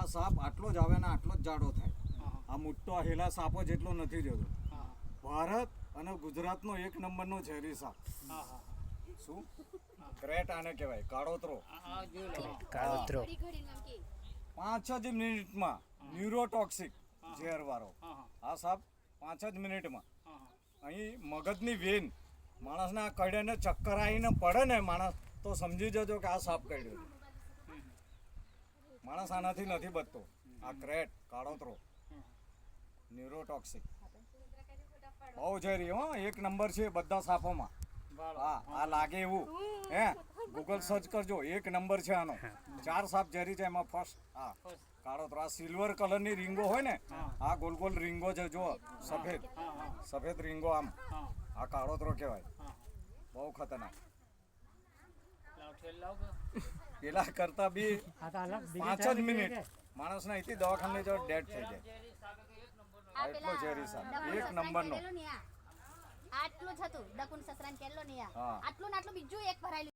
આ સાપ આટલો જ આવે ને આટલો જ જાડો થાય. આ મોટો હેલા સાપ જ એટલો નથી જતો ભારત અને ગુજરાતનો એક નંબરનો ઝેરી સાપ. શું? ક્રેટ આને કહેવાય કાળોતરો. કાળોતરો. પાંચ જ મિનિટમાં ન્યુરોટોક્સિક ઝેર વાળો આ સાપ પાંચ જ મિનિટમાં. અહીં મગજની વેન. માણસના કડ્યાને ચક્કર આવીને પડે ને માણસ તો સમજી જજો કે આ સાપ કડ્યો માણસ આનાથી નથી બચતો. આ ક્રેટ કાળોતરો ન્યુરોટોક્સિક બહુ ઝેરી હો. એક નંબર છે બધા સાપોમાં હા આ લાગે એવું. હે? ગૂગલ સર્ચ કરજો. એક નંબર છે આનો. ચાર સાપ ઝેરી છે એમાં ફર્સ્ટ હા. કાળોતરો આ સિલ્વર કલરની રીંગો હોય ને આ ગોલ ગોલ રીંગો છે જો સફેદ. સફેદ રીંગો આમ. આ કાળોતરો કહેવાય. બહુ ખતરનાક. લાવ, ઠેલ લાવ કે? પેલા કરતા બી પાંચ જ મિનિટ. માણસને અહીંથી દવાખાને જો ડેડ થઈ જાય. એટલો ઝેરી સાપ. એક નંબરનો. આટલું જ હતું. ડકુન સસરાને કહેલું ને આટલું ને આટલું બીજું એક ભરાયેલું